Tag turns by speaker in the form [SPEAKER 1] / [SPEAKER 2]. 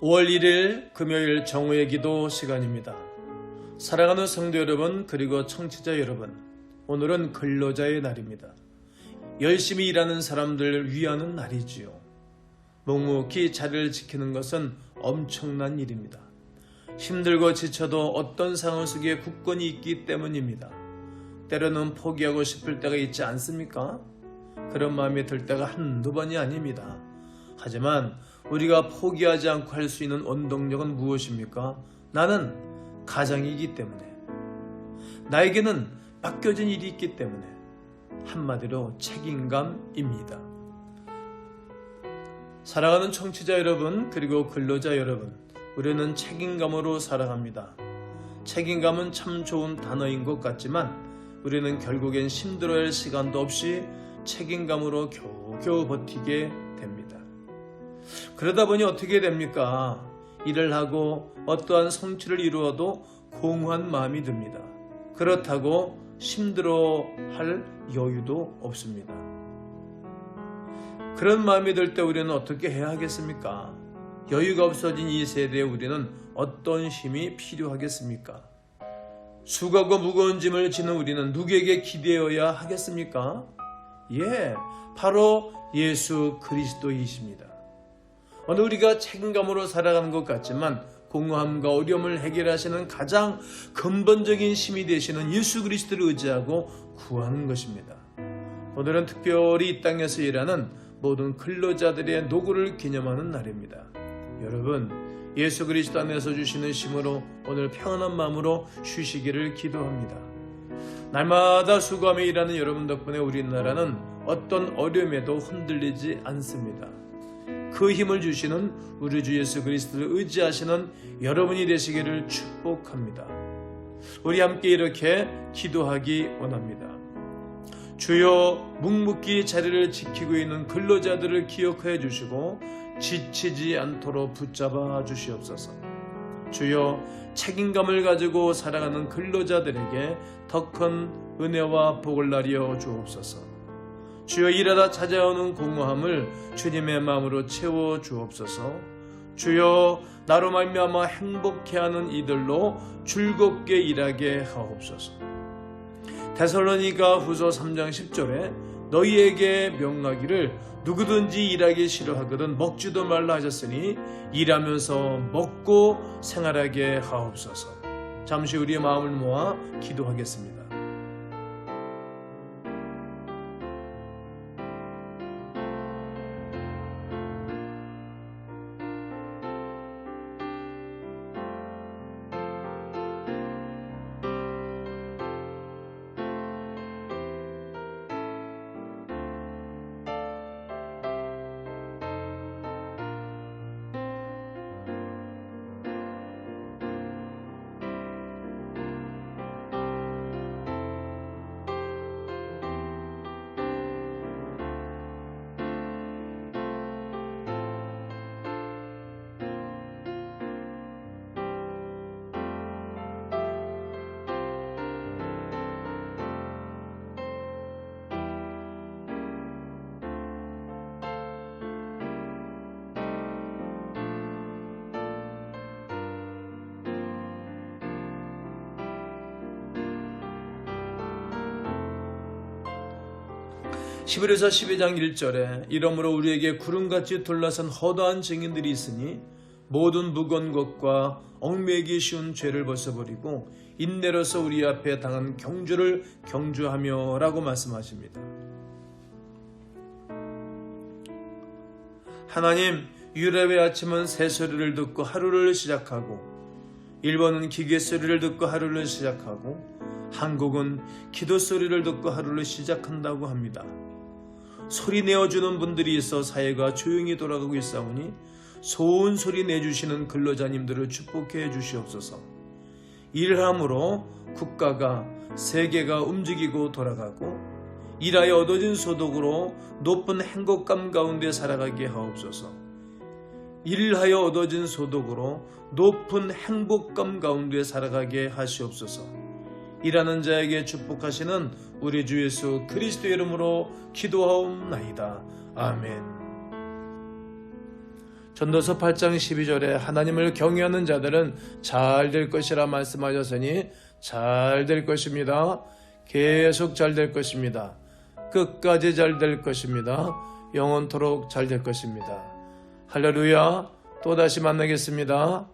[SPEAKER 1] 5월 1일 금요일 정오의 기도 시간입니다. 사랑하는 성도 여러분 그리고 청취자 여러분 오늘은 근로자의 날입니다. 열심히 일하는 사람들을 위하는 날이지요. 묵묵히 자리를 지키는 것은 엄청난 일입니다. 힘들고 지쳐도 어떤 상황 속에 굳건히 있기 때문입니다. 때로는 포기하고 싶을 때가 있지 않습니까? 그런 마음이 들 때가 한두 번이 아닙니다. 하지만 우리가 포기하지 않고 할 수 있는 원동력은 무엇입니까? 나는 가장이기 때문에. 나에게는 맡겨진 일이 있기 때문에. 한마디로 책임감입니다. 사랑하는 청취자 여러분, 그리고 근로자 여러분, 우리는 책임감으로 살아갑니다. 책임감은 참 좋은 단어인 것 같지만 우리는 결국엔 힘들어할 시간도 없이 책임감으로 겨우겨우 버티게 됩니다. 그러다 보니 어떻게 됩니까? 일을 하고 어떠한 성취를 이루어도 공허한 마음이 듭니다. 그렇다고 힘들어 할 여유도 없습니다. 그런 마음이 들 때 우리는 어떻게 해야 하겠습니까? 여유가 없어진 이 세대에 우리는 어떤 힘이 필요하겠습니까? 수고하고 무거운 짐을 지는 우리는 누구에게 기대어야 하겠습니까? 예, 바로 예수 그리스도이십니다. 오늘 우리가 책임감으로 살아가는 것 같지만 공허함과 어려움을 해결하시는 가장 근본적인 힘이 되시는 예수 그리스도를 의지하고 구하는 것입니다. 오늘은 특별히 이 땅에서 일하는 모든 근로자들의 노고를 기념하는 날입니다. 여러분, 예수 그리스도 안에서 주시는 힘으로 오늘 평안한 마음으로 쉬시기를 기도합니다. 날마다 수고하며 일하는 여러분 덕분에 우리나라는 어떤 어려움에도 흔들리지 않습니다. 그 힘을 주시는 우리 주 예수 그리스도를 의지하시는 여러분이 되시기를 축복합니다. 우리 함께 이렇게 기도하기 원합니다. 주여 묵묵히 자리를 지키고 있는 근로자들을 기억하여 주시고 지치지 않도록 붙잡아 주시옵소서. 주여 책임감을 가지고 살아가는 근로자들에게 더 큰 은혜와 복을 나려 주옵소서. 주여 일하다 찾아오는 공허함을 주님의 마음으로 채워 주옵소서. 주여 나로 말미암아 행복해하는 이들로 즐겁게 일하게 하옵소서. 데살로니가 후서 3장 10절에 너희에게 명하기를 누구든지 일하기 싫어하거든 먹지도 말라 하셨으니 일하면서 먹고 생활하게 하옵소서. 잠시 우리의 마음을 모아 기도하겠습니다. 히브리서 12장 1절에 이러므로 우리에게 구름같이 둘러싼 허다한 증인들이 있으니 모든 무거운 것과 얽매기 쉬운 죄를 벗어버리고 인내로서 우리 앞에 당한 경주를 경주하며 라고 말씀하십니다. 하나님 유럽의 아침은 새소리를 듣고 하루를 시작하고 일본은 기계 소리를 듣고 하루를 시작하고 한국은 기도 소리를 듣고 하루를 시작한다고 합니다. 소리 내어주는 분들이 있어 사회가 조용히 돌아가고 있사오니 소은 소리 내주시는 근로자님들을 축복해 주시옵소서. 일함으로 국가가 세계가 움직이고 돌아가고 일하여 얻어진 소득으로 높은 행복감 가운데 살아가게 하옵소서. 일하여 얻어진 소득으로 높은 행복감 가운데 살아가게 하시옵소서. 일하는 자에게 축복하시는 우리 주 예수 그리스도 이름으로 기도하옵나이다. 아멘. 전도서 8장 12절에 하나님을 경외하는 자들은 잘 될 것이라 말씀하셨으니 잘 될 것입니다. 계속 잘 될 것입니다. 끝까지 잘 될 것입니다. 영원토록 잘 될 것입니다. 할렐루야. 또 다시 만나겠습니다.